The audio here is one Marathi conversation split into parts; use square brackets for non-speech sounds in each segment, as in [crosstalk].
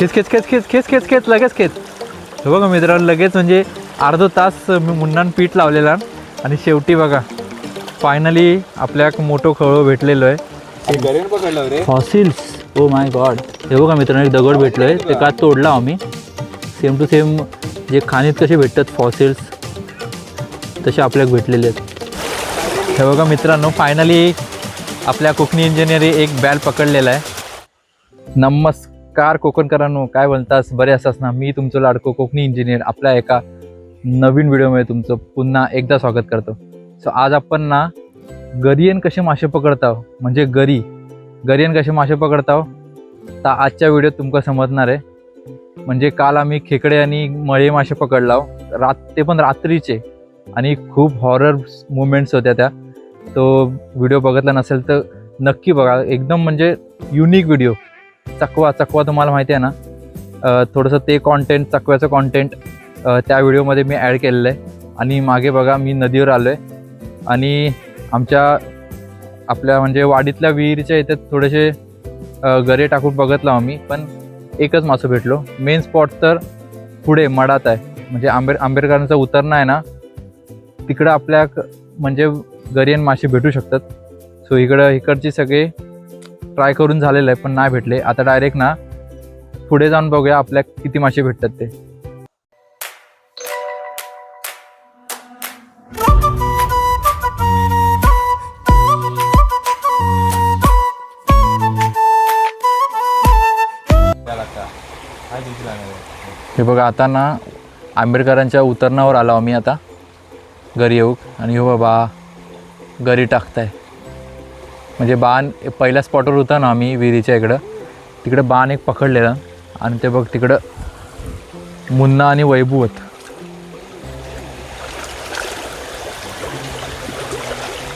खेच खेच खेच खेच खेच खेच खेच लगेच खेच. हे बघा मित्रांनो लगेच म्हणजे अर्धा तास मी मुन्नान पीठ लावलेला आणि शेवटी बघा फायनली आपल्या मोठं खळं भेटलेलो आहे. गरीन पकडलं रे. फॉसिल्स ओ माय गॉड हे बघा मित्रांनो एक दगड भेटलो आहे ते का तोडला आम्ही? सेम टू सेम जे खाणीत कसे भेटतात फॉसिल्स तसे आपल्याला भेटलेले आहेत. हे बघा मित्रांनो फायनली आपल्या कोकणी इंजिनिअरी एक बॅल पकडलेला आहे. नमस्कार. कोकणकरांनो काय बोलतास? बरे असास ना? मी तुमचं लाडको कोकणी इंजिनियर आपल्या एका नवीन व्हिडिओमध्ये तुमचं पुन्हा एकदा स्वागत करतो. सो आज आपण ना गरियन कसे मासे पकडताव? म्हणजे गरी गरियन कसे मासे पकडताव? तर आजच्या व्हिडिओत तुमका समजणार आहे. म्हणजे काल आम्ही खेकडे आणि मळे मासे पकडलाव. रात ते पण रात्रीचे. आणि खूप हॉरर मुमेंट्स होत्या त्या. तो व्हिडिओ बघितला नसेल तर नक्की बघा. एकदम म्हणजे युनिक व्हिडिओ चकवा चकवा तुम्हाला माहिती आहे ना. थोडंसं ते कॉन्टेंट चकव्याचं कॉन्टेंट त्या व्हिडिओमध्ये मी ॲड केलेलं आहे. आणि मागे बघा मी नदीवर आलो आहे आणि आमच्या आपल्या म्हणजे वाडीतल्या विहिरीच्या इथे थोडेसे गरे टाकून बघितलं आम्ही. पण एकच मासं भेटलो. मेन स्पॉट तर पुढे मडात आहे. म्हणजे आंबेर आंबेडकरांचा उतरणं आहे ना तिकडं आपल्या म्हणजे गरियन मासे भेटू शकतात. सो इकडं इकडचे सगळे ट्राय करून झालेलं आहे पण नाही भेटले. आता डायरेक्ट ना पुढे जाऊन बघूया आपल्या किती मासे भेटतात ते. हे बघा आता ना आंबेडकरांच्या उतरणावर आलो आम्ही आता. घरी येऊ. आणि हो बाबा घरी टाकताय. म्हणजे बाण पहिल्या स्पॉटवर होता ना आम्ही विहिरीच्या इकडं. तिकडं बाण एक पकडलेला. आणि ते बघ तिकडं मुन्ना आणि वैभवत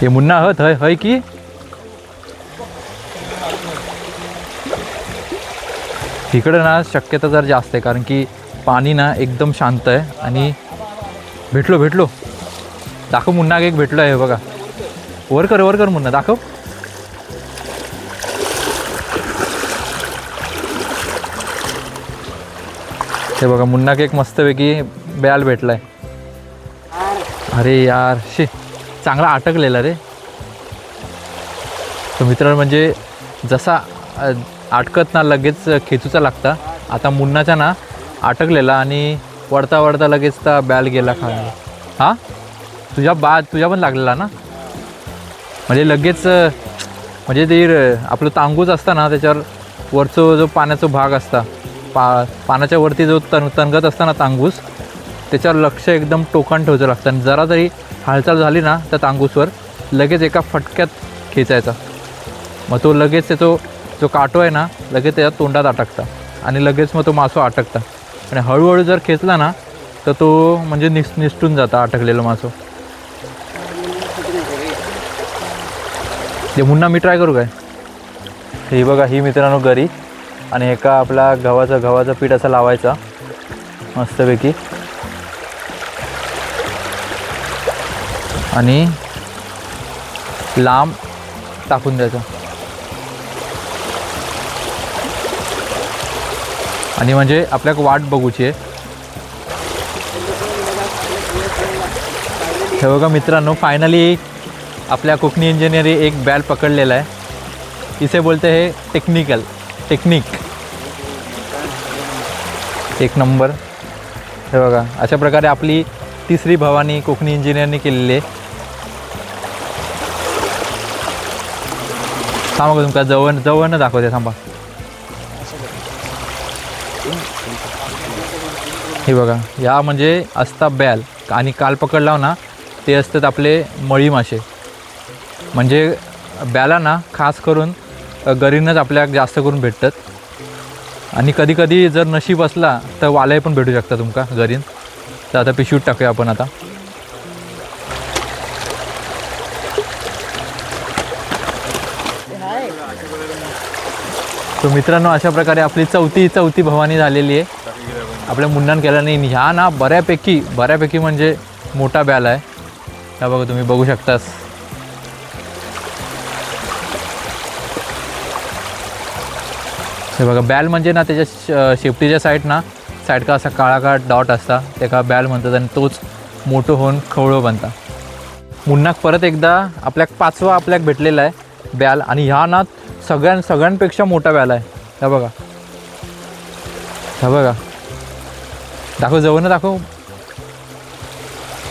हे मुन्ना हत हय हय की? इकडं ना शक्यता जर जास्त आहे कारण की पाणी ना एकदम शांत आहे. आणि भेटलो भेटलो. दाखव मुन्ना एक भेटलो आहे बघा. वर कर वर कर मुन्ना दाखव. हे बघा मुन्ना एक मस्तपैकी बॅल भेटलाय. अरे यार शे चांगला अटकलेला रे. तो मित्र म्हणजे जसा अटकत ना लगेच खेचूचा लागता. आता मुन्नाचा ना अटकलेला आणि वडता वडता लगेच त्या बॅल गेला खायला हां? तुझ्या बा तुझ्या पण लागलेला ना? म्हणजे लगेच म्हणजे ते आपलं तांगूच असता ना त्याच्यावर वरचं जो पाण्याचा भाग असता. पा पानाच्या वरती जो तन तणगत असताना तांगूस त्याच्यावर लक्ष एकदम टोकान ठेवायचं लागतं. आणि जरा जरी हालचाल झाली ना त्या तांगूसवर लगेच एका फटक्यात खेचायचा. मग तो लगेच त्याचो जो काटो आहे ना लगेच त्याच्या तोंडात अटकता. आणि लगेच मग तो मासो अटकता. आणि हळूहळू जर खेचला ना तर तो म्हणजे निस निसटून जाता अटकलेला मासो. ते मुन्ना मी ट्राय करू काय? हे बघा ही मित्रांनो गरी. आणि एका आपला गव्हाचं गव्हाचा पीठ असा लावायचा. मस्तपैकी. आणि लांब टाकून द्यायचं. आणि म्हणजे आपल्याक वाट बघूची आहे. हे बघा मित्रांनो फायनली आपल्या कोकणी इंजिनिअरी एक बॅल पकडलेला आहे. इसे बोलते हे टेक्निकल टेक्निक. एक नंबर. हे बघा अशा प्रकारे आपली तिसरी भवानी कोकणी इंजिनियरने केलेली आहे. थांबा तुमका जवळ जवळनं दाखवते थांबा. हे बघा या म्हणजे असता बॅल. आणि काल पकडलाव ना ते असतात आपले मळी मासे. म्हणजे बॅला ना खास करून गरीनच आपल्या जास्त करून भेटतात. आणि कधीकधी जर नशीब असला तर वालाय पण भेटू शकता तुमका गरीन तर आता पिशवीत टाकूया आपण आता. तो मित्रांनो अशा प्रकारे आपली चौथी चौथी भवानी झालेली आहे. आपल्या मुन्नान केला नाही ह्या ना बऱ्यापैकी बऱ्यापैकी म्हणजे मोठा बॅल आहे. हा बघा तुम्ही बघू शकतास. हे बघा बॅल म्हणजे ना त्याच्या शेफ्टीच्या साईड ना साईड का असा काळा काळा डॉट असता त्याका बॅल म्हणतात आणि तोच मोठं होऊन खवळं बनता. मुन्नाक परत एकदा आपल्याक पाचवा आपल्याक भेटलेला आहे बॅल आणि ह्या ना सगळ्यां सगळ्यांपेक्षा मोठा बॅल आहे. हा बघा. हा बघा. दाखव जवळ दाखव.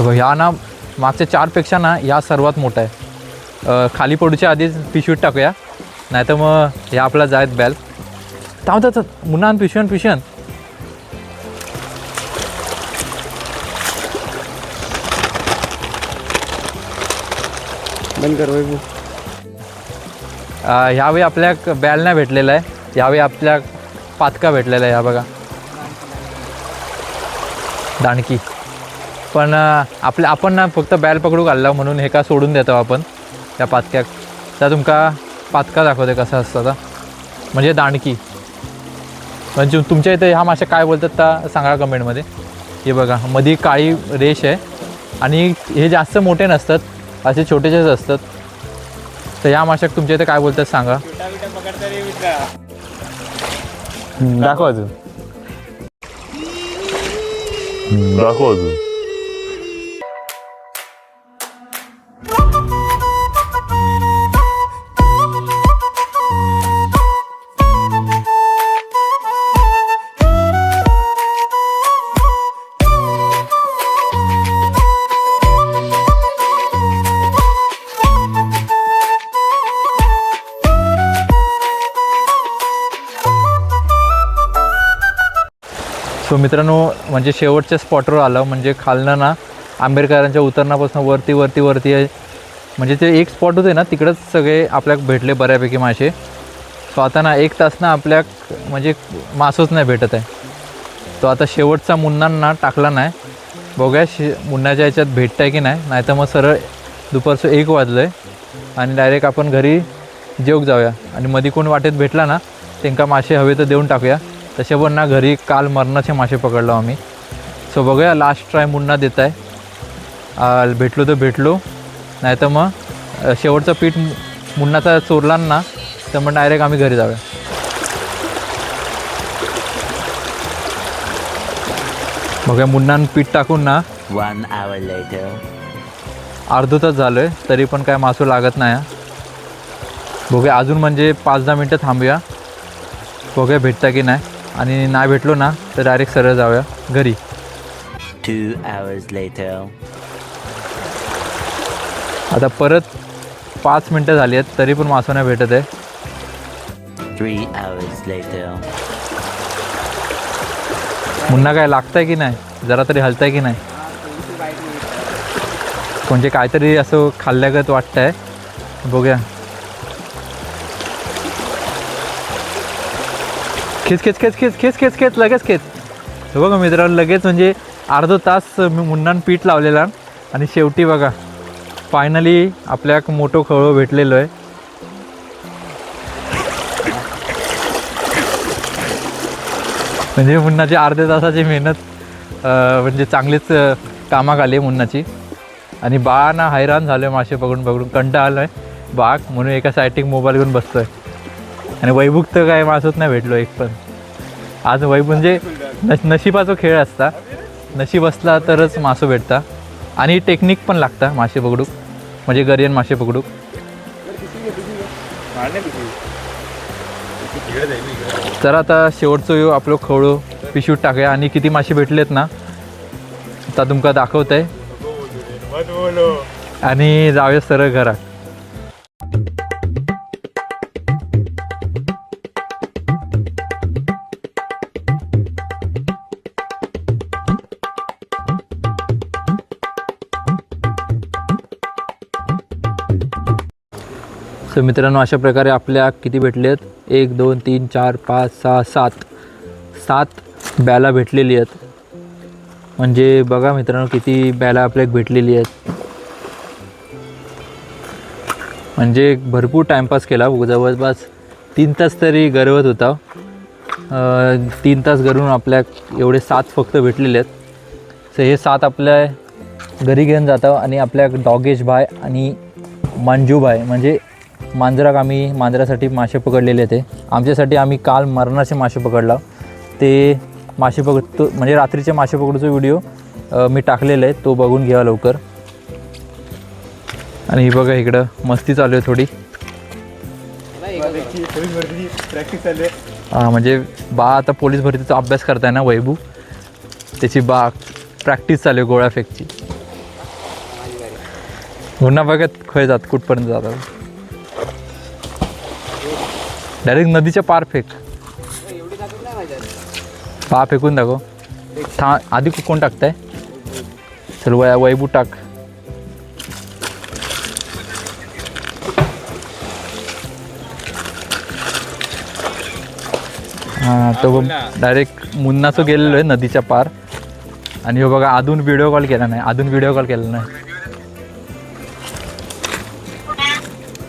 ह्या ना मागच्या चारपेक्षा ना ह्या सर्वात मोठा आहे. खाली पडूच्या आधीच पिशवीत टाकूया. नाही तर मग ह्या आपला जायत बॅल. थांबतात मुन्नान पिशवण पिशवण बंद कर वैभव. अ, ह्यावेळी आपल्या बॅल नाही भेटलेला आहे. ह्यावेळी आपल्या पातका भेटलेला आहे ह्या बघा. दाणकी पण अ, आपल्या आपण ना फक्त बॅल पकडू घालला म्हणून हे का सोडून देतो आपण त्या पातक्याक त्या तुमका पातका दाखवते कसं असतं आता. म्हणजे दाणकी म्हणजे तुमच्या इथे ह्या माशा काय बोलतात त्या सांगा कमेंटमध्ये. हे बघा मधी काळी रेष आहे आणि हे जास्त मोठे नसतात असे छोटेसेच असतात. तर या माशाक तुमच्या इथे काय बोलतात सांगा. दाखव अजून. दाखव अजून. मित्रांनो म्हणजे शेवटच्या स्पॉटवर आलं म्हणजे खालनं ना आंबेडकरांच्या उतरणापासून वरती वरती वरती म्हणजे ते एक स्पॉट होते ना तिकडंच सगळे आपल्याक भेटले बऱ्यापैकी मासे. सो आता ना एक तास ना आपल्या म्हणजे मासच नाही भेटत आहे. तो आता शेवटचा मुन्नांना टाकला नाही. बघूया शे मुन्नाच्या याच्यात भेटतं आहे की नाही. नाही तर मग सरळ दुपारचं एक वाजलं आहे आणि डायरेक्ट आपण घरी जेवक जाऊया. आणि मधी कोण वाटेत भेटला ना त्यांना मासे हवे तर देऊन टाकूया. तसे पण ना घरी काल मरणाचे मासे पकडलो आम्ही. सो बघूया लास्ट ट्राय मुन्ना देत आहे. भेटलो तर भेटलो. नाही तर मग शेवटचं पीठ मुन्नाचा चोरला ना तर मग डायरेक्ट आम्ही घरी जाऊया. बघूया मुन्नान पीठ टाकून ना later. अर्धो तास झालो आहे तरी पण काय मासू लागत नाही. बघूया अजून म्हणजे पाच दहा मिनटं थांबूया. बघूया भेटता की नाही. आणि नाही भेटलो ना तर डायरेक्ट सरळ जाऊया घरी. Two hours later. आता परत पाच मिनटं झाली आहेत तरी पण मासू नाही भेटत आहे. Three hours later. मुन्ना काय लागतंय की नाही? जरा तरी हलताय की नाही? म्हणजे काहीतरी असं खाल्ल्यागत वाटतंय. बघूया. खेच खेच खेच खेच खेच खेच खेच लगेच खेच. हे बघा मित्रांनो लगेच म्हणजे अर्धा तास मी मुन्नान पीठ लावलेला आणि शेवटी बघा फायनली आपल्या मोठं खळो भेटलेलो आहे. म्हणजे मुन्नाची अर्ध्या तासाची मेहनत म्हणजे चांगलीच कामाक आली आहे मुन्नाची. आणि बाळांना हैराण झालो आहे मासे पकडून पकडून कंटा आलो आहे बाग म्हणून एका साईटिंग मोबाईल घेऊन बसतो आहे आणि वैभूक तर काय मासच नाही भेटलो एक पण. आज वैभू म्हणजे नश नशिबाचा खेळ असता. नशीब असला तरच मासो भेटता. आणि टेक्निक पण लागता मासे पकडूक. म्हणजे गरियन मासे पकडूक. तर आता शेवटचं येऊ आपलं खवळू पिशूट टाकूया. आणि किती मासे भेटलेत ना आता तुमका दाखवत आहे आणि जाऊया सरळ घरात. सो मित्रांनो अशा प्रकारे आपल्या किती भेटले आहेत? एक दोन तीन चार पाच सहा सात. सात बॅला भेटलेली आहेत. म्हणजे बघा मित्रांनो किती बॅला आपल्याक भेटलेली आहेत. म्हणजे भरपूर टाईमपास केला. जवळपास तीन तास तरी गरवत होता. तीन तास गरवून आपल्या एवढे सात फक्त भेटलेले आहेत. सो हे सात आपल्या घरी घेऊन जातं आणि आपल्या डॉगेश भाय आणि मंजू भाय म्हणजे मांजराक आम्ही मांजरासाठी मासे पकडलेले ते. आमच्यासाठी आम्ही काल मरणाचे मासे पकडला. ते मासे पकडतो म्हणजे रात्रीचे मासे पकडूचा व्हिडिओ मी टाकलेला आहे. तो बघून घ्या लवकर. आणि ही बघा इकडं मस्ती चालू आहे थोडी. प्रॅक्टिस चालू आहे म्हणजे बा आता पोलीस भरतीचा अभ्यास करताय ना वैभू? त्याची बा प्रॅक्टिस चालू आहे गोळ्या फेकची. पुन्हा बघत खय जात कुठपर्यंत जातात? डायरेक्ट नदीच्या पार फेक. पा फेकून दाखव. था आधी कोण टाकताय? चल वया वैभू टाक. हां तो डायरेक्ट मुन्नाचं गेलेलो आहे नदीच्या पार. आणि हो बघा अजून व्हिडिओ कॉल केला नाही. अजून व्हिडिओ कॉल केला नाही.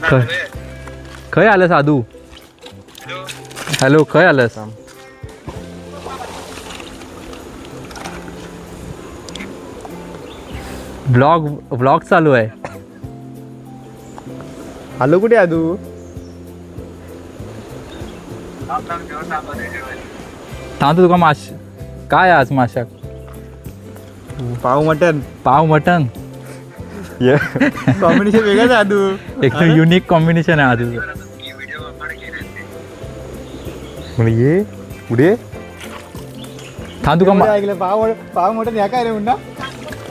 खय खय साधू. हॅलो खय आलंस? ब्लॉग ब्लॉग चालू आहे. आलो कुठे आदू थांबतो तुका माश काय आज माशाक पाव मटन पाव मटन [laughs] कॉम्बिनेशन वेगळाच आहे आदू एकदम युनिक कॉम्बिनेशन आहे आधीचं म्हणजे ये पुढे. थांब तुका मा- ऐकलं पाव पाव या काय रे मुन्ना?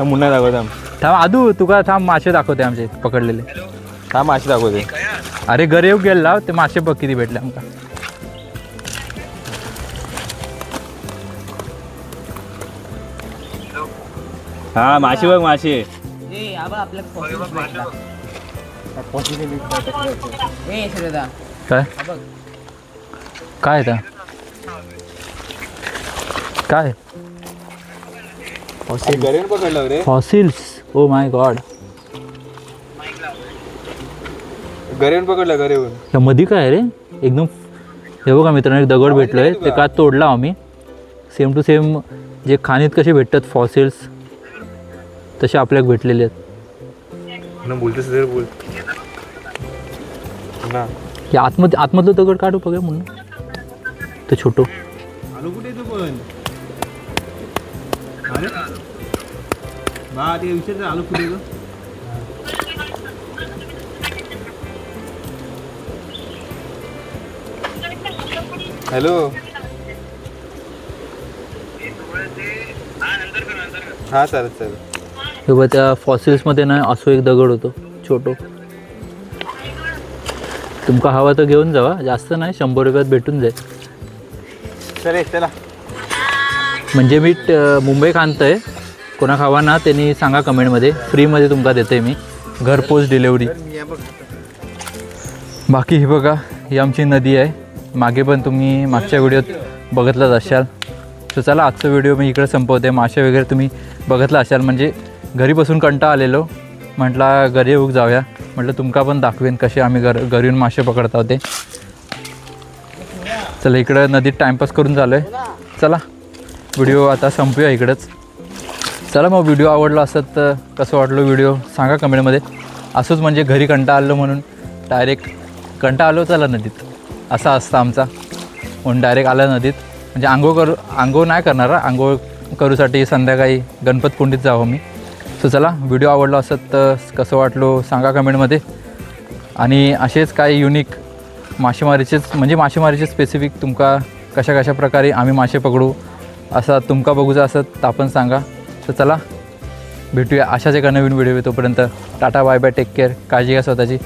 मुन्ना दाखवत थांब. थांब आदू तुका थांब मासे दाखवते आमचे पकडलेले. थांब मासे दाखवते. अरे घरी येऊ गेला ते मासे बघ किती भेटले आमका. हा मासे बघ मासे. काय? काय त्या काय? गरेन पकडलं रे. फॉसिल्स ओ माय गॉड गरेन पकडलं गरेऊन या मध्ये काय आहे रे? एकदम हे बघा मित्रांनो एक दगड भेटलोय. ते का तोडला आम्ही. सेम टू सेम जे खाणीत कसे भेटतात फॉसिल्स तसे आपल्याक भेटलेले आहेत. ना बोलतेस बोल. ना. हे आतमध्ये आतमधलं दगड काढू बघा म्हणून. ते छोटो. हॅलो. हा चालेल चालेल. हे बघा त्या फॉसिल्समध्ये ना असो एक दगड होतो छोटो. तुमका हवा तर घेऊन जावा जास्त नाही शंभर रुपयात भेटून जाईल. चल चला. म्हणजे मी मुंबई आणतोय. कोणाक हवा ना त्यांनी सांगा कमेंटमध्ये. फ्रीमध्ये तुमका देते मी. घरपोच डिलेवरी. बाकी ही बघा ही आमची नदी आहे. मागे पण तुम्ही मागच्या व्हिडिओत बघितलंच असाल. तर चला आजचा व्हिडिओ मी इकडे संपवते. मासे वगैरे तुम्ही बघितलं असाल म्हणजे घरी बसून कंटा आलेलो. म्हटला घरी येऊक जाऊया. म्हटलं तुमका पण दाखवेन कसे आम्ही घर घरी येऊन मासे पकडत आहोत ते. चला इकडं नदीत टाईमपास करून झालं आहे चला व्हिडिओ आता संपूया इकडंच. चला मग व्हिडिओ आवडला असत तर कसं वाटलं व्हिडिओ सांगा कमेंटमध्ये असंच म्हणजे घरी कंटा आलो म्हणून डायरेक्ट कंटा आलो चला नदीत. असा असतं आमचा. म्हणून डायरेक्ट आला नदीत. म्हणजे आंघोळ करू आंघोळ नाही करणार आंघोळ करूसाठी संध्याकाळी गणपतपुंडीत जावं मी. सो चला व्हिडिओ आवडला असत तर कसं वाटलो सांगा कमेंटमध्ये आणि असेच काही युनिक मासेमारीचेच म्हणजे मासेमारीचे स्पेसिफिक तुमका कशा कशा प्रकारे आम्ही मासे पकडू? असा तुमका बघूचा असत तर आपण सांगा. तर चला. भेटूया अशाच एका नवीन व्हिडिओ तोपर्यंत. Tata bye bye take care काळजी घ्या स्वतःची.